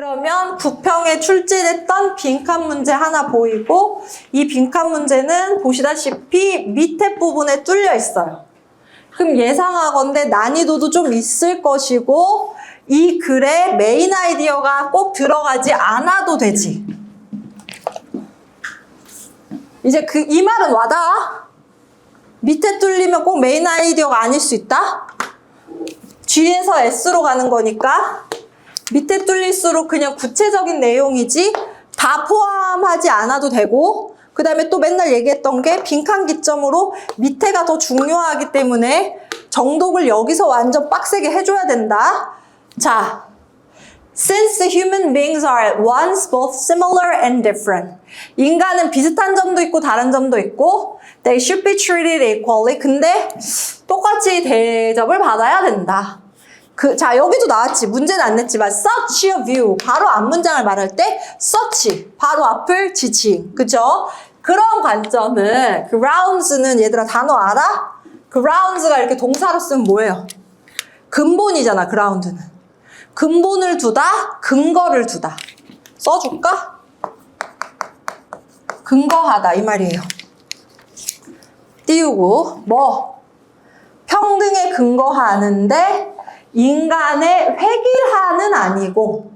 그러면 부평에 출제됐던 빈칸 문제 하나 보이고 이 빈칸 문제는 보시다시피 밑에 부분에 뚫려 있어요. 그럼 예상하건대 난이도도 좀 있을 것이고 이 글에 메인 아이디어가 꼭 들어가지 않아도 되지. 이제 그 이 말은 와닿아? 밑에 뚫리면 꼭 메인 아이디어가 아닐 수 있다? G에서 S로 가는 거니까 밑에 뚫릴수록 그냥 구체적인 내용이지 다 포함하지 않아도 되고 그 다음에 또 맨날 얘기했던 게 빈칸 기점으로 밑에가 더 중요하기 때문에 정독을 여기서 완전 빡세게 해줘야 된다. 자, Since human beings are at once both similar and different. 인간은 비슷한 점도 있고 다른 점도 있고 they should be treated equally. 근데 똑같이 대접을 받아야 된다. 그, 자, 여기도 나왔지. 문제는 안 냈지만 such a view. 바로 앞 문장을 말할 때 such. 바로 앞을 지칭. 그죠? 그런 관점은 grounds는 얘들아 단어 알아? grounds가 이렇게 동사로 쓰면 뭐예요? 근본이잖아, ground는. 근본을 두다, 근거를 두다. 써줄까? 근거하다 이 말이에요. 띄우고 뭐 평등에 근거하는데 인간의 획일화는 아니고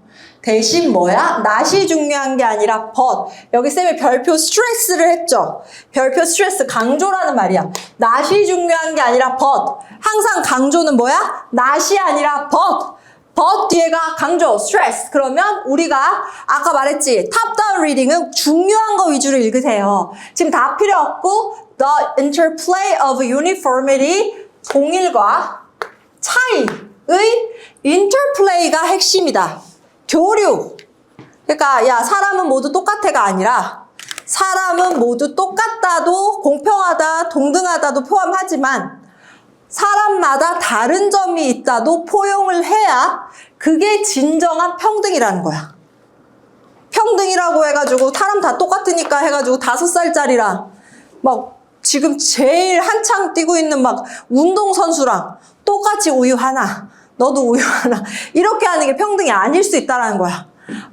대신 뭐야? 낫이 중요한 게 아니라 but. 여기 쌤이 별표 스트레스를 했죠. 별표 스트레스 강조라는 말이야. 낫이 중요한 게 아니라 but. 항상 강조는 뭐야? 낫이 아니라 but. but 뒤에가 강조, stress. 그러면 우리가 아까 말했지. 탑다운 리딩은 중요한 거 위주로 읽으세요. 지금 다 필요 없고 the interplay of uniformity 동일과 차이 의 interplay가 핵심이다. 교류. 그러니까 야 사람은 모두 똑같아가 아니라 사람은 모두 똑같다도 공평하다, 동등하다도 포함하지만 사람마다 다른 점이 있다도 포용을 해야 그게 진정한 평등이라는 거야. 평등이라고 해가지고 사람 다 똑같으니까 해가지고 다섯 살짜리랑 막 지금 제일 한창 뛰고 있는 막 운동선수랑 똑같이 우유 하나, 너도 우유 하나 이렇게 하는 게 평등이 아닐 수 있다는 거야.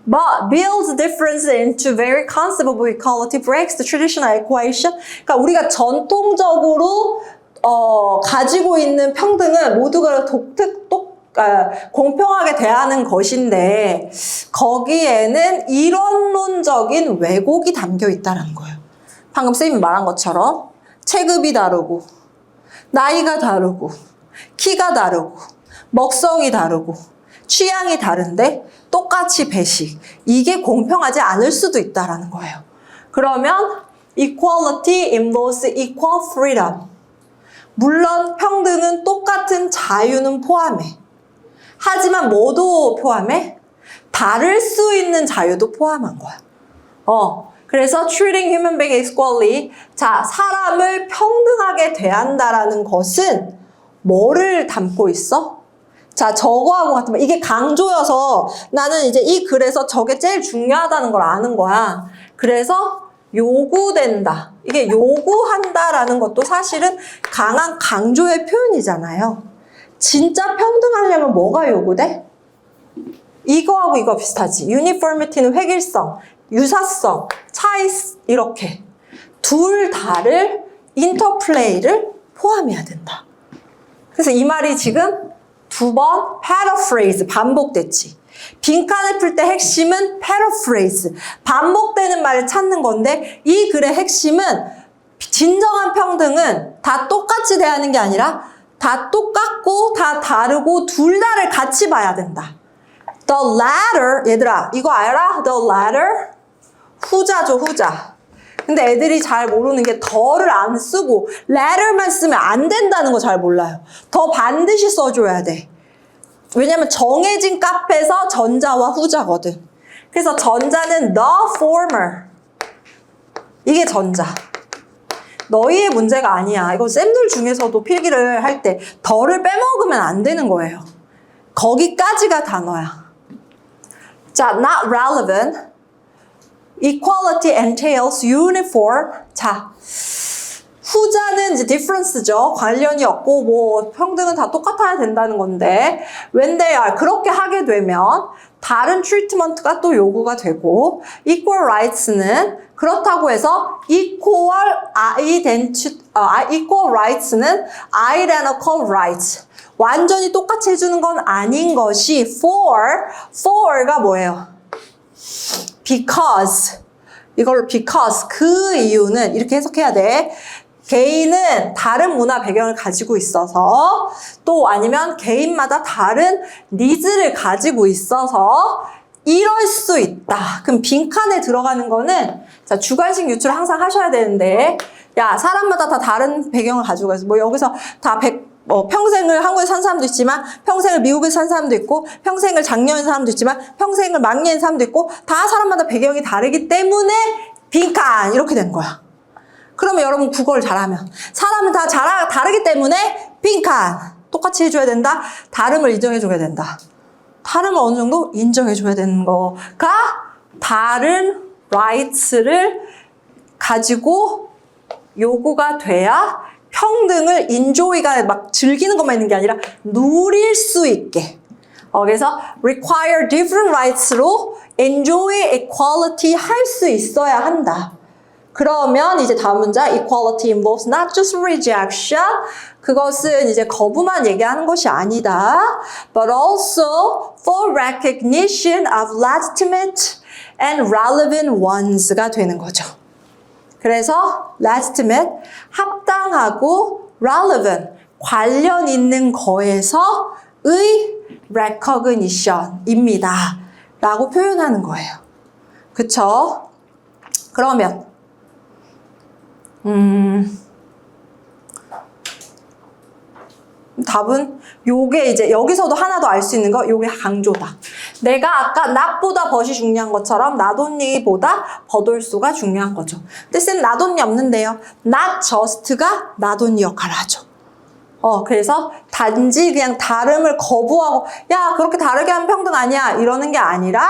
But builds difference into very of equality breaks the traditional equation. 그러니까 우리가 전통적으로 어, 가지고 있는 평등은 모두가 독특, 똑, 아, 공평하게 대하는 것인데, 거기에는 이론론적인 왜곡이 담겨 있다는 거예요. 방금 쌤이 말한 것처럼, 체급이 다르고, 나이가 다르고, 키가 다르고, 먹성이 다르고, 취향이 다른데, 똑같이 배식. 이게 공평하지 않을 수도 있다는 거예요. 그러면, equality involves equal freedom. 물론 평등은 똑같은 자유는 포함해. 하지만 뭐도 포함해? 다를 수 있는 자유도 포함한 거야. 어. 그래서 treating human being equally. 자, 사람을 평등하게 대한다라는 것은 뭐를 담고 있어? 자, 저거하고 같으면 이게 강조여서 나는 이제 이 글에서 저게 제일 중요하다는 걸 아는 거야. 그래서 요구된다. 이게 요구한다라는 것도 사실은 강한 강조의 표현이잖아요. 진짜 평등하려면 뭐가 요구돼? 이거하고 이거 비슷하지. 유니포미티는 획일성, 유사성, 차이 이렇게 둘 다를 인터플레이를 포함해야 된다. 그래서 이 말이 지금 두번 paraphrase 반복됐지. 빈칸을 풀 때 핵심은 paraphrase 반복되는 말을 찾는 건데 이 글의 핵심은 진정한 평등은 다 똑같이 대하는 게 아니라 다 똑같고 다 다르고 둘 다를 같이 봐야 된다. The latter 얘들아 이거 알아? The latter 후자죠 후자. 근데 애들이 잘 모르는 게 더를 안 쓰고 latter만 쓰면 안 된다는 거 잘 몰라요. 더 반드시 써줘야 돼. 왜냐면 정해진 카페에서 전자와 후자거든. 그래서 전자는 the former. 이게 전자. 너희의 문제가 아니야. 이거 쌤들 중에서도 필기를 할 때 더를 빼먹으면 안 되는 거예요. 거기까지가 단어야. 자, not relevant. Equality entails uniform. 자, 후자는 이제 difference죠. 관련이 없고 뭐 평등은 다 똑같아야 된다는 건데 when they are 그렇게 하게 되면 다른 트리트먼트가 또 요구가 되고 equal rights는 그렇다고 해서 equal identity, 어, equal rights는 identical rights 완전히 똑같이 해주는 건 아닌 것이 for, for가 뭐예요? because 이걸 because 그 이유는 이렇게 해석해야 돼. 개인은 다른 문화 배경을 가지고 있어서 또 아니면 개인마다 다른 니즈를 가지고 있어서 이럴 수 있다. 그럼 빈칸에 들어가는 거는 자, 주관식 유출을 항상 하셔야 되는데 야, 사람마다 다 다른 배경을 가지고 있어. 뭐 여기서 다 100, 어, 평생을 한국에 산 사람도 있지만 평생을 미국에 산 사람도 있고 평생을 장년인 사람도 있지만 평생을 막내인 사람도 있고 다 사람마다 배경이 다르기 때문에 빈칸 이렇게 된 거야. 그러면 여러분 국어를 잘하면 사람은 다 자라, 다르기 때문에 빈칸 똑같이 해줘야 된다. 다름을 인정해줘야 된다. 다름을 어느 정도 인정해줘야 되는 거가 다른 라이츠를 가지고 요구가 돼야 평등을 enjoy가 막 즐기는 것만 있는 게 아니라 누릴 수 있게. 어, 그래서 require different rights로 enjoy equality 할 수 있어야 한다. 그러면 이제 다음 문자 equality involves not just rejection 그것은 이제 거부만 얘기하는 것이 아니다 but also for recognition of legitimate and relevant ones가 되는 거죠. 그래서 legitimate 합당하고 relevant 관련 있는 거에서 의 recognition입니다. 라고 표현하는 거예요. 그쵸? 그러면 음, 답은 요게 이제 여기서도 하나 더 알 수 있는 거 요게 강조다. 내가 아까 not보다 벗이 중요한 것처럼 not-only보다 버돌수가 중요한 거죠. 근데 쌤 not-only 없는데요. not just가 not-only 역할을 하죠. 어, 그래서 단지 그냥 다름을 거부하고, 야, 그렇게 다르게 하면 평등 아니야. 이러는 게 아니라,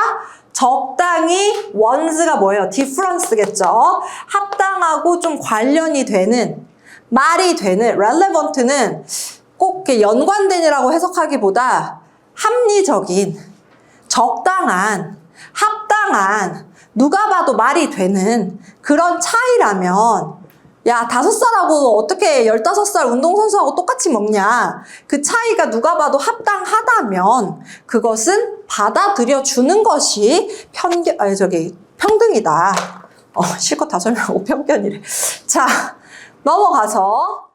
적당히 원스가 뭐예요? 디프런스겠죠. 합당하고 좀 관련이 되는, 말이 되는, relevant는 꼭 연관된이라고 해석하기보다 합리적인, 적당한, 합당한, 누가 봐도 말이 되는 그런 차이라면 야, 다섯 살하고 어떻게 열다섯 살 운동선수하고 똑같이 먹냐. 그 차이가 누가 봐도 합당하다면 그것은 받아들여 주는 것이 편견, 아니, 저기, 평등이다. 어, 실컷 다 설명하고 편견이래. 자, 넘어가서.